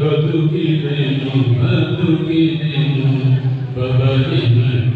बतुकी देनु बतुकी देनु बाबा जी मैं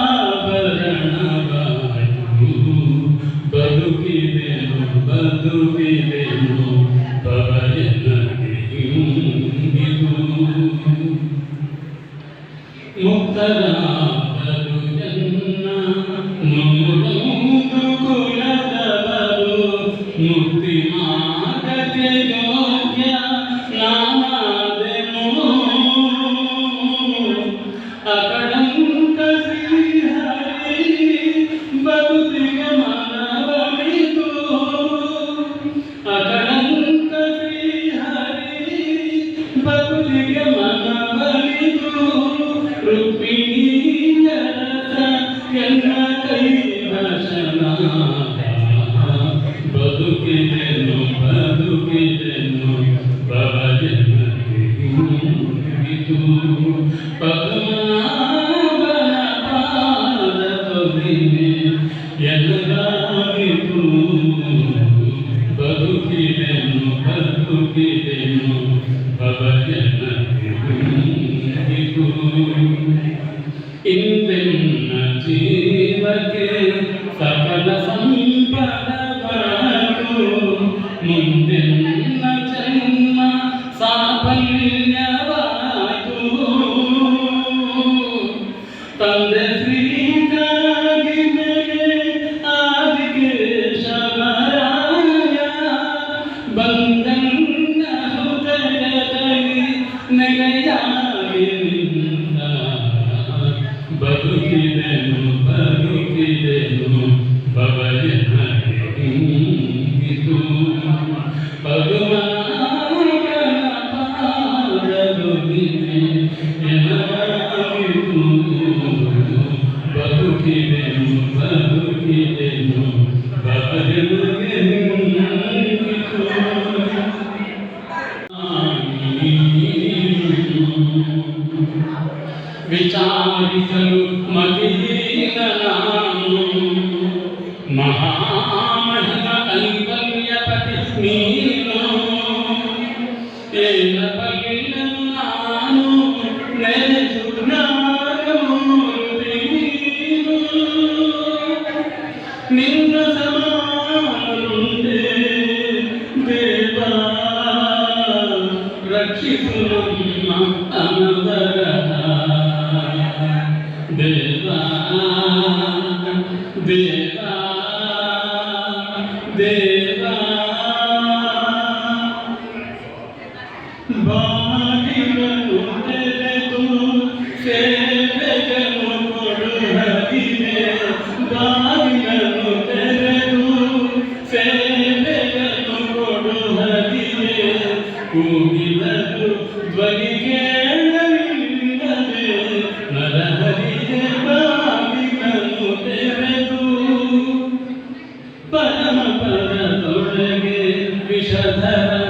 ಬದುಕಿದೆ దేవా దేవ كذبت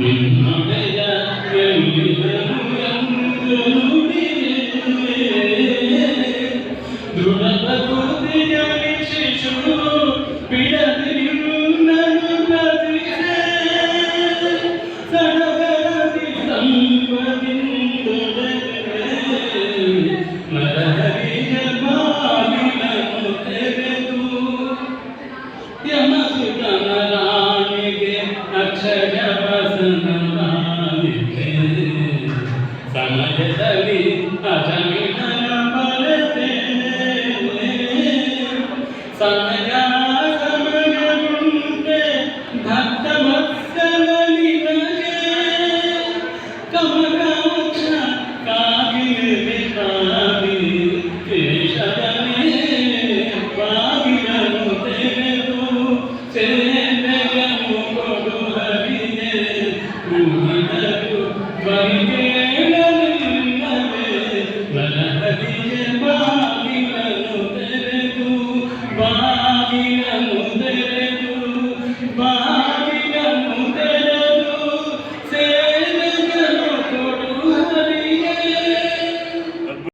நின்னுடைய mañana.